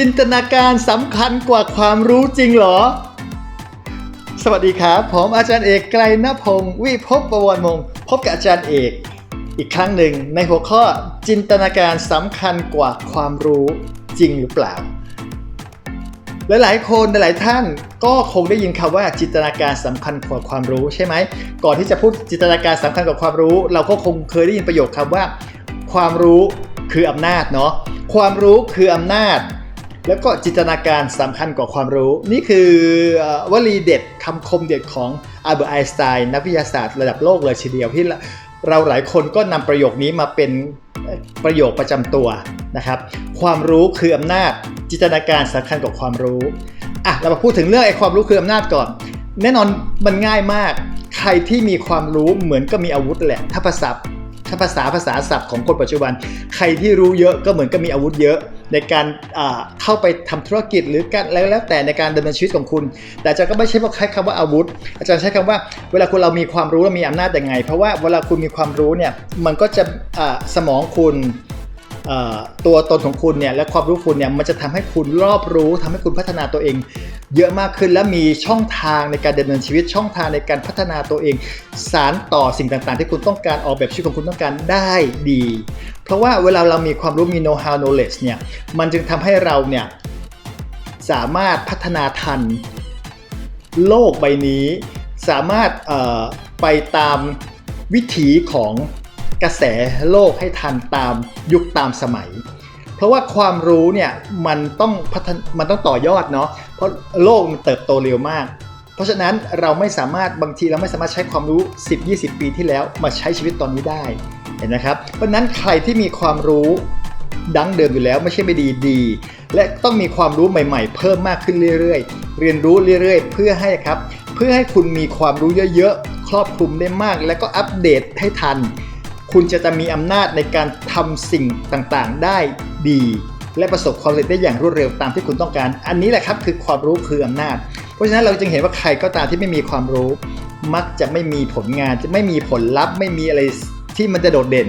จินตนาการสำคัญกว่าความรู้จริงเหรอ สวัสดีครับ ผมอาจารย์เอกไกรณพงศ์วิภพประวรมงศ์พบกับอาจารย์เอก อีกครั้งหนึ่งในหัวข้อจินตนาการสำคัญกว่าความรู้จริงหรือเปล่า หลายๆคนหลายท่านก็คงได้ยินคำว่าจินตนาการสำคัญกว่าความรู้ใช่ไหม ก่อนที่จะพูดจินตนาการสำคัญกว่าความรู้ เราก็คงเคยได้ยินประโยคคำว่า ความรู้คืออำนาจเนาะความรู้คืออำนาจ แล้วก็จินตนาการสำคัญกว่าความรู้ นี่คือวลีเด็ดคำคมเด็ดของอัลเบอร์ตไอน์สไตน์นักวิทยาศาสตร์ระดับโลกเลยทีเดียวที่เราหลายคนก็นำประโยคนี้มาเป็นประโยคประจำตัวนะครับ ความรู้คืออำนาจจินตนาการสำคัญกว่าความรู้อะเรามาพูดถึงเรื่องไอ้ความรู้คืออำนาจก่อน แน่นอนมันง่ายมาก ใครที่มีความรู้เหมือนก็มีอาวุธแหละถ้าภาษาถ้าภาษาภาษาศัพท์ของคนปัจจุบัน ใครที่รู้เยอะก็เหมือนก็มีอาวุธเยอะ ในการเข้าไปทำธุรกิจหรือการแล้วแล้วแต่ในการดำเนินชีวิตของคุณ แต่อาจารย์ก็ไม่ใช่ว่าใช้คำว่าอาวุธ อาจารย์ใช้คำว่าเวลาคุณเรามีความรู้และมีอำนาจยังไง เพราะว่าเวลาคุณมีความรู้เนี่ยมันก็จะสมองคุณตัวตนของคุณเนี่ยและความรู้คุณเนี่ยมันจะทำให้คุณรอบรู้ทำให้คุณพัฒนาตัวเอง เยอะมากขึ้นและมีช่องทางในการดำเนินชีวิตช่องทางในการพัฒนาตัวเอง สารต่อสิ่งต่างๆ ที่คุณต้องการออกแบบชีวิตของคุณต้องการได้ดี เพราะว่าเวลาเรามีความรู้มี know how knowledge เนี่ยมันจึงทำให้เราเนี่ยสามารถพัฒนาทันโลกใบนี้ สามารถไปตามวิถีของกระแสโลกให้ทันตามยุคตามสมัย เพราะว่าความรู้เนี่ยมันต้องพัฒนมันต้องต่อยอดเนาะเพราะโลกมันเติบโตเร็วมาก เพราะฉะนั้นเราไม่สามารถบางทีเราไม่สามารถใช้ความรู้ 10-20 ปีที่แล้วมาใช้ชีวิตตอนนี้ได้เห็นนะครับ เพราะฉะนั้นใครที่มีความรู้ดั้งเดิมอยู่แล้วไม่ใช่ไม่ดีดี และต้องมีความรู้ใหม่ๆ เพิ่มมากขึ้นเรื่อยๆ เรียนรู้เรื่อยๆ เพื่อให้ครับ เพื่อให้คุณมีความรู้เยอะๆ ครอบคลุมได้มาก และก็อัปเดตให้ทัน คุณจะจะมีอำนาจในการทำสิ่งต่างๆ ได้ดี และประสบความสำเร็จได้อย่างรวดเร็วตามที่คุณต้องการ อันนี้แหละครับคือความรู้คืออำนาจ เพราะฉะนั้นเราจึงเห็นว่าใครก็ตามที่ไม่มีความรู้ มักจะไม่มีผลงานจะไม่มีผลลัพธ์ ไม่มีอะไรที่มันจะโดดเด่น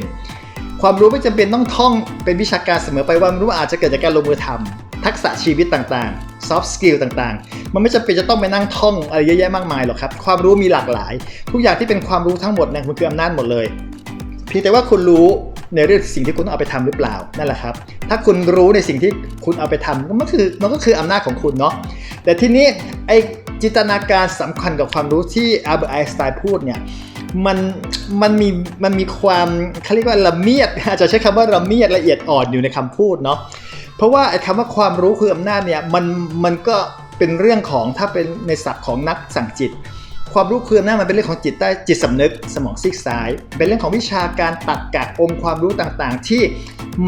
ความรู้ไม่จำเป็นต้องท่องเป็นวิชาการเสมอไปว่ามันรู้อาจจะเกิดจากการลงมือทำทักษะชีวิตต่างๆ soft skill ต่างๆ มันไม่จำเป็นจะต้องไปนั่งท่องอะไรเยอะแยะมากมายหรอกครับ ความรู้มีหลากหลาย ทุกอย่างที่เป็นความรู้ทั้งหมดเนี่ยมันคืออำนาจหมดเลย เพียงแต่ว่าคุณรู้ในเรื่องสิ่งที่คุณต้องเอาไปทำหรือเปล่านั่นแหละครับ ถ้าคุณรู้ในสิ่งที่คุณเอาไปทำมันก็คือมันก็คืออำนาจของคุณเนาะแต่ทีนี้ไอจินตนาการสำคัญกับความรู้ที่อัลเบอร์ตไอน์สไตน์พูดเนี่ยมันมันมีมันมีความเขาเรียกว่าละเมียดอาจจะใช้คำว่าละเมียดละเอียดอ่อนอยู่ในคำพูดเนาะเพราะว่าไอ้คำว่าความรู้คืออำนาจเนี่ยมันมันก็เป็นเรื่องของถ้าเป็นในศัพท์ของนักสั่งจิต ความรู้คืออำนาจมันเป็นเรื่องของจิตใต้จิตสำนึกสมองซีกซ้าย เป็นเรื่องของวิชาการตักกะองค์ความรู้ต่างๆ ที่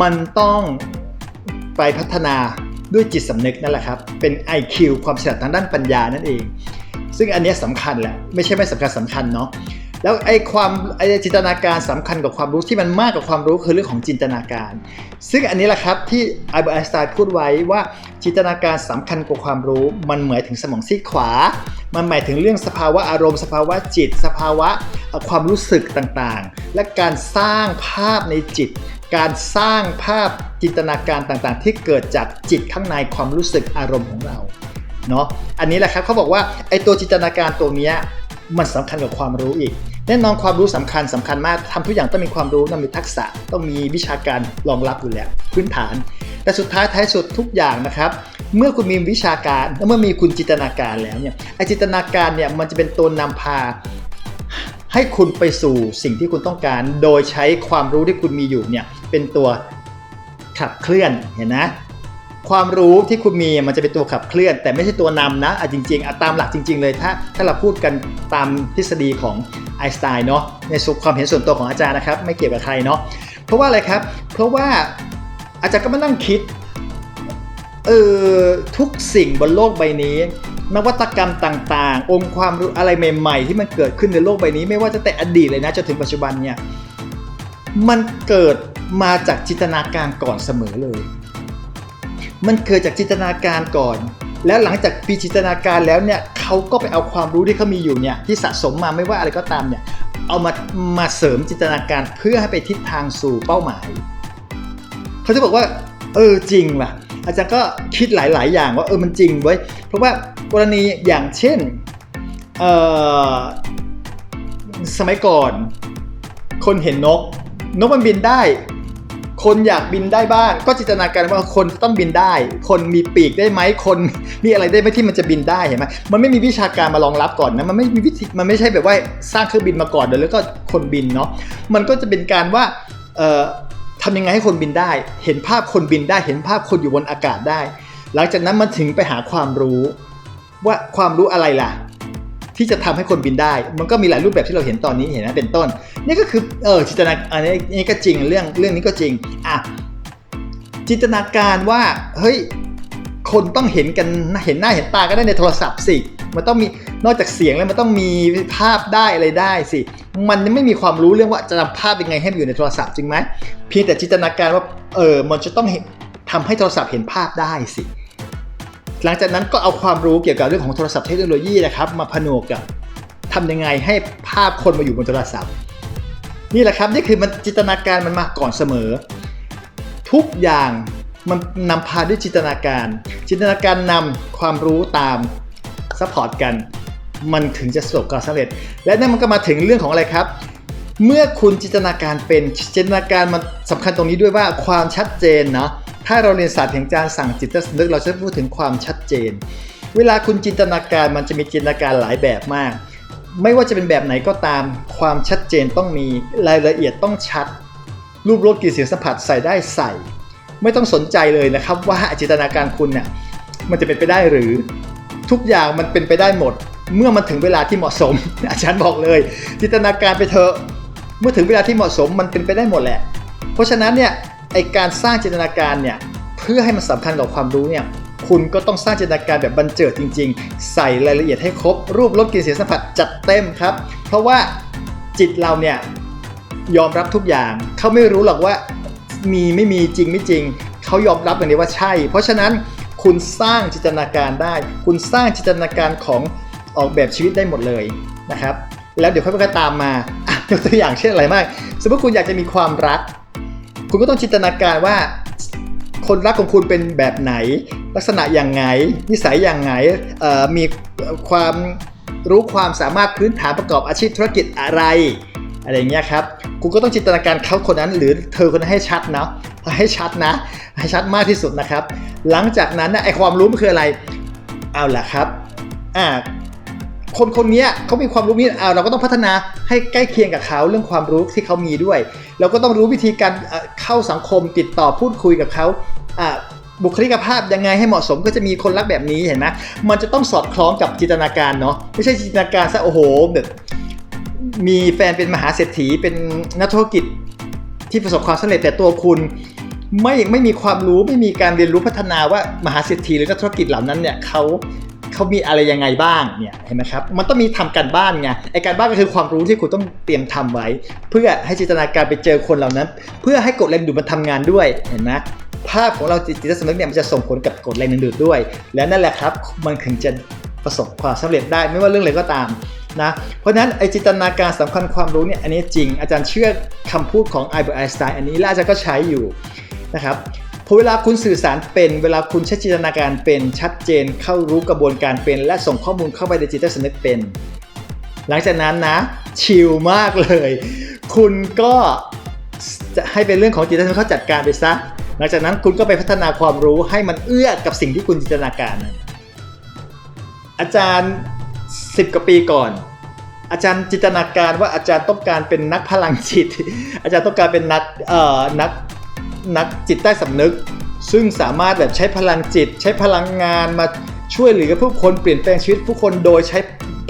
มันต้องไปพัฒนาด้วยจิตสำนึกนั่นแหละครับ เป็น IQ ความฉลาดทางด้านปัญญานั่นเอง ซึ่งอันนี้ยสำคัญแหละ ไม่ใช่ไม่สำคัญสำคัญเนาะ แล้วไอ้ความไอ้จินตนาการสำคัญกับความรู้ที่มันมากกว่าความรู้คือเรื่องของจินตนาการ ซึ่งอันนี้แหละครับที่อัลเบอร์ไอสไตน์พูดไว้ว่าจินตนาการสำคัญกว่าความรู้ มันหมายถึงสมองซีกขวา มันหมายถึงเรื่องสภาวะอารมณ์ สภาวะจิต สภาวะความรู้สึกต่างๆ และการสร้างภาพในจิต การสร้างภาพจินตนาการต่างๆ ที่เกิดจากจิตข้างในความรู้สึกอารมณ์ของเราเนาะอันนี้แหละครับเขาบอกว่าไอ้ตัวจินตนาการตัวเนี้ยมันสำคัญกับความรู้อีก แน่นอนความรู้สำคัญสำคัญมากทำทุกอย่างต้องมีความรู้ต้องมีทักษะต้องมีวิชาการรองรับอยู่แล้วพื้นฐาน แต่สุดท้ายท้ายสุดทุกอย่างนะครับ เมื่อคุณมีวิชาการและเมื่อมีคุณจินตนาการแล้วเนี่ยไอจินตนาการเนี่ยมันจะเป็นตัวนำพา ให้คุณไปสู่สิ่งที่คุณต้องการ โดยใช้ความรู้ที่คุณมีอยู่เนี่ยเป็นตัวขับเคลื่อนเห็นนะ ความรู้ที่คุณมีมันจะเป็นตัวขับเคลื่อน แต่ไม่ใช่ตัวนำนะอะจริงๆอะตามหลักจริง ๆ เลยถ้าถ้าเราพูดกันตามทฤษฎีของไอน์สไตน์เนาะในสุความเห็นส่วนตัวของอาจารย์นะครับ ไม่เกี่ยวกับใครเนาะเพราะว่าอะไรครับ เพราะว่าอาจารย์ก็มานั่งคิดเออทุกสิ่งบนโลกใบนี้ นวัตกรรมต่างๆ องค์ความรู้อะไรใหม่ ๆ ที่มันเกิดขึ้นในโลกใบนี้ ไม่ว่าจะแต่อดีตเลยนะจนถึงปัจจุบันเนี่ยมันเกิดมาจากจินตนาการก่อนเสมอเลย มันเกิดจากจินตนาการก่อน แล้วหลังจากปีจินตนาการแล้วเนี่ยเขาก็ไปเอาความรู้ที่เขามีอยู่เนี่ยที่สะสมมาไม่ว่าอะไรก็ตามเนี่ยเอามามาเสริมจินตนาการเพื่อให้ไปทิศทางสู่เป้าหมายเขาจะบอกว่า เออจริงว่ะ อาจารย์ก็คิดหลาย ๆ อย่างว่าเออมันจริงเว้เพราะว่ากรณีอย่างเช่นเออสมัยก่อน คนเห็นนก นกมันบินได้ คนอยากบินได้บ้าง ก็จินตนาการว่าคนต้องบินได้ คนมีปีกได้ไหมคนมีอะไรได้ไหมที่มันจะบินได้เห็นไหมมันไม่มีวิชาการมารองรับก่อนนะมันไม่มีวิธีมันไม่ใช่แบบว่าสร้างเครื่องบินมาก่อนเดี๋ยวแล้วก็คนบินเนาะมันก็จะเป็นการว่าทำยังไงให้คนบินได้ เห็นภาพคนบินได้ เห็นภาพคนอยู่บนอากาศได้ หลังจากนั้นมันถึงไปหาความรู้ ว่าความรู้อะไรล่ะ ที่จะทำให้คนบินได้ มันก็มีหลายรูปแบบที่เราเห็นตอนนี้เห็นนะเป็นต้น นี่ก็คือเออจินตนาอันนี้นนี้ก็จริงเรื่องเรื่องนี้ก็จริงอะจินตนาการว่าเฮ้ยคนต้องเห็นกันเห็นหน้าเห็นตากันได้ในโทรศัพท์สิมันต้องมีนอกจากเสียงแล้วมันต้องมีภาพได้อะไรได้สิ มันไม่มีความรู้เรื่องว่าจะทำภาพยังไงให้มันอยู่ในโทรศัพท์จริงไหมเพียงแต่จินตนาการว่าเออมันจะต้องเห็นทำให้โทรศัพท์เห็นภาพได้สิ หลังจากนั้นก็เอาความรู้เกี่ยวกับเรื่องของโทรศัพท์เทคโนโลยีนะครับ มาผนวกกับทำยังไงให้ภาพคนมาอยู่บนโทรศัพท์ นี่แหละครับนี่คือมันจินตนาการมันมาก่อนเสมอ ทุกอย่างมันนำพาด้วยจินตนาการ จินตนาการนำความรู้ตามซัพพอร์ตกัน มันถึงจะประสบความสำเร็จ และนั่นมันก็มาถึงเรื่องของอะไรครับ เมื่อคุณจินตนาการเป็นจินตนาการมันสำคัญตรงนี้ด้วยว่าความชัดเจนเนาะ ถ้าเราเรียนศาสตร์แห่งการสั่งจิตสำนึกเราจะพูดถึงความชัดเจน เวลาคุณจินตนาการมันจะมีจินตนาการหลายแบบมาก ไม่ว่าจะเป็นแบบไหนก็ตาม ความชัดเจนต้องมีรายละเอียดต้องชัด รูปรสกลิ่นเสียงสัมผัสใส่ได้ใส่ ไม่ต้องสนใจเลยนะครับ ว่าจินตนาการคุณเนี่ยมันจะเป็นไปได้หรือ ทุกอย่างมันเป็นไปได้หมด เมื่อมันถึงเวลาที่เหมาะสม อาจารย์บอกเลย จินตนาการไปเถอะเมื่อถึงเวลาที่เหมาะสมมันเป็นไปได้หมดแหละ เพราะฉะนั้นเนี่ย ไอการสร้างจินตนาการเนี่ยเพื่อให้มันสำคัญกับความรู้เนี่ยคุณก็ต้องสร้างจินตนาการแบบบันเจิดจริง ๆ ใส่รายละเอียดให้ครบ รูปรสกลิ่นเสียงสัมผัสจัดเต็มครับ เพราะว่าจิตเราเนี่ยยอมรับทุกอย่างเขาไม่รู้หรอกว่ามีไม่มีจริงไม่จริง เขายอมรับอย่างนี้ว่าใช่ เพราะฉะนั้นคุณสร้างจินตนาการได้ คุณสร้างจินตนาการของออกแบบชีวิตได้หมดเลยนะครับ แล้วเดี๋ยวค่อยๆตามมาอะยกตัวอย่างเช่นอะไรมาก สมมติคุณอยากจะมีความรัก คุณก็ต้องจินตนาการว่า คนรักของคุณเป็นแบบไหน ลักษณะอย่างไงนิสัยอย่างไงมีความรู้ความสามารถพื้นฐานประกอบอาชีพธุรกิจอะไรอะไรอย่างเงี้ยครับ คุณก็ต้องจินตนาการเขาคนนั้น หรือเธอคนนั้นให้ชัดเนาะให้ชัดนะ ให้ชัดมากที่สุดนะครับ หลังจากนั้นนะไอความรู้มันคืออะไร เอาล่ะครับ อ่า คนคนนี้เขามีความรู้นี้อ่าเราก็ต้องพัฒนาให้ใกล้เคียงกับเขาเรื่องความรู้ที่เขามีด้วย เราก็ต้องรู้วิธีการเข้าสังคมติดต่อพูดคุยกับเขาบุคลิกภาพยังไงให้เหมาะสมก็จะมีคนรักแบบนี้เห็นไหมมันจะต้องสอดคล้องกับจินตนาการเนาะไม่ใช่จินตนาการซะโอ้โหแบบมีแฟนเป็นมหาเศรษฐีเป็นนักธุรกิจที่ประสบความสำเร็จแต่ตัวคุณไม่ไม่มีความรู้ไม่มีการเรียนรู้พัฒนาว่ามหาเศรษฐีหรือนักธุรกิจเหล่านั้นเนี่ยเขา เขามีอะไรยังไงบ้างเนี่ยเห็นไหมครับ มันต้องมีทำการบ้านไงไอการบ้านก็คือความรู้ที่คุณต้องเตรียมทำไว้ เพื่อให้จินตนาการไปเจอคนเหล่านั้น เพื่อให้กฎแรงดูดมันทำงานด้วยเห็นไหมภาพของเราจิตสำนึกเนี่ยมันจะส่งผลกับกฎแรงดึงดูดด้วย และนั่นแหละครับ มันถึงจะประสบความสำเร็จได้ไม่ว่าเรื่องอะไรก็ตามนะเพราะฉะนั้นไอจินตนาการสำคัญความรู้เนี่ยอันนี้จริงอาจารย์เชื่อคำพูดของไอเบอร์ไอน์สไตน์อันนี้และอาจารย์ก็ใช้อยู่นะครับ พอเวลาคุณสื่อสารเป็น เวลาคุณใช้จินตนาการเป็นชัดเจน เข้ารู้กระบวนการเป็น และส่งข้อมูลเข้าไปในจิตใต้สำนึกเป็น หลังจากนั้นนะ ชิลมากเลย คุณก็จะให้เป็นเรื่องของจิตใต้สำนึกเขาจัดการไปซะ หลังจากนั้นคุณก็ไปพัฒนาความรู้ให้มันเอื้อกับสิ่งที่คุณจินตนาการนะอาจารย์ 10กว่าปีก่อนอาจารย์จินตนาการว่าอาจารย์ต้องการเป็นนักพลังจิต อาจารย์ต้องการเป็นนักเอ่อนัก นักจิตใต้สำนึก ซึ่งสามารถแบบใช้พลังจิต ใช้พลังงานมาช่วยเหลือผู้คนเปลี่ยนแปลงชีวิตผู้คนโดยใช้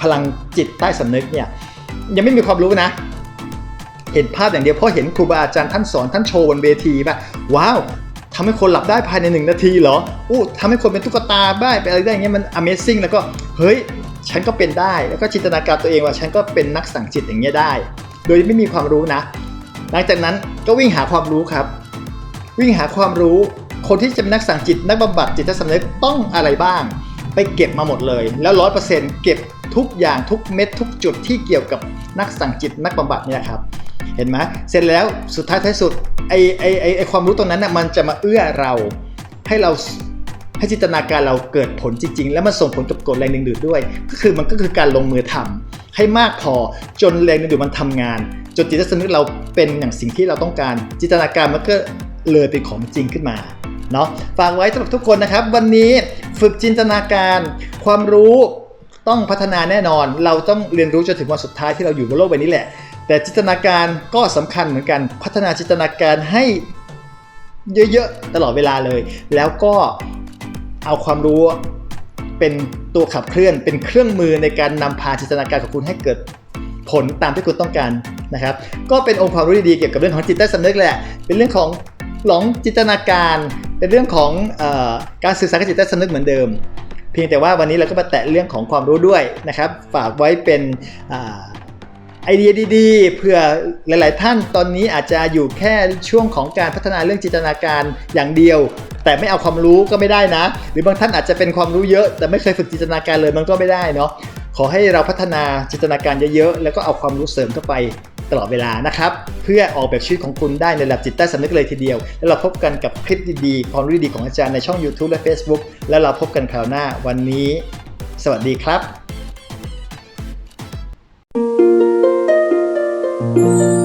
พลังจิตใต้สำนึกเนี่ยยังไม่มีความรู้นะ เห็นภาพอย่างเดียวเพราะเห็นครูบาอาจารย์ท่านสอนท่านโชว์บนเวทีป่ะว้าวทำให้คนหลับได้ภายในหนึ่งนาทีเหรออู้ทำให้คนเป็นตุ๊กตาได้เป็นอะไรได้เงี้ยมัน Amazing แล้วก็เฮ้ยฉันก็เป็นได้แล้วก็จินตนาการตัวเองว่าฉันก็เป็นนักสั่งจิตอย่างเงี้ยได้ โดยไม่มีความรู้นะ หลังจากนั้นก็วิ่งหาความรู้ครับ วิ่งหาความรู้ คนที่จะเป็นนักสั่งจิตนักบำบัดจิตสำนึกต้องอะไรบ้าง ไปเก็บมาหมดเลย แล้วร้อยเปอร์เซ็นต์เก็บทุกอย่างทุกเม็ดทุกจุดที่เกี่ยวกับนักสั่งจิตนักบำบัดเนี่ยครับเห็นไหมเสร็จแล้วสุดท้ายท้ายสุดไอไอไอไอความรู้ตรงนั้นน่ะมันจะมาเอื้อเราให้เราให้จินตนาการเราเกิดผลจริง ๆ แล้วมันส่งผลกับกฎแรงดึงดูดด้วย ก็คือมันก็คือการลงมือทำให้มากพอจนแรงดึงดูดมันทำงาน จนจิตสำนึกเราเป็นอย่างสิ่งที่เราต้องการ จินตนาการมันก็ เลยเป็นของจริงขึ้นมาเนาะฝากไว้สำหรับทุกคนนะครับ วันนี้ฝึกจินตนาการความรู้ต้องพัฒนาแน่นอน เราต้องเรียนรู้จนถึงวันสุดท้ายที่เราอยู่บนโลกใบนี้แหละ แต่จินตนาการก็สำคัญเหมือนกัน พัฒนาจินตนาการให้เยอะๆ ตลอดเวลาเลย แล้วก็เอาความรู้เป็นตัวขับเคลื่อน เป็นเครื่องมือในการนำพาจินตนาการของคุณให้เกิดผลตามที่คุณต้องการนะครับ ก็เป็นองค์ความรู้ดีๆเกี่ยวกับเรื่องของจิตใต้สำนึกแหละ เป็นเรื่องของ หลงจินตนาการเป็นเรื่องของอการสื่อสารกับจิตใต้สำนึกเหมือนเดิม เพียงแต่ว่าวันนี้เราก็มาแตะเรื่องของความรู้ด้วยนะครับ ฝากไว้เป็นไอเดียดีๆเผื่อหลาย ๆ ท่านตอนนี้อาจจะอยู่แค่ช่วงของการพัฒนาเรื่องจินตนาการอย่างเดียว แต่ไม่เอาความรู้ก็ไม่ได้นะ หรือบางท่านอาจจะเป็นความรู้เยอะ แต่ไม่เคยฝึกจินตนาการเลยมันก็ไม่ได้เนาะขอให้เราพัฒนาจินตนาการเยอะ ๆ แล้วก็เอาความรู้เสริมเข้าไป ตลอดเวลานะครับ เพื่อออกแบบชีวิตของคุณได้ในระดับจิตใต้สำนึกเลยทีเดียว แล้วเราพบกันกับคลิปดีๆ ความรู้ดีของอาจารย์ในช่อง YouTube และ Facebook แล้วเราพบกันคราวหน้าวันนี้ สวัสดีครับ Thank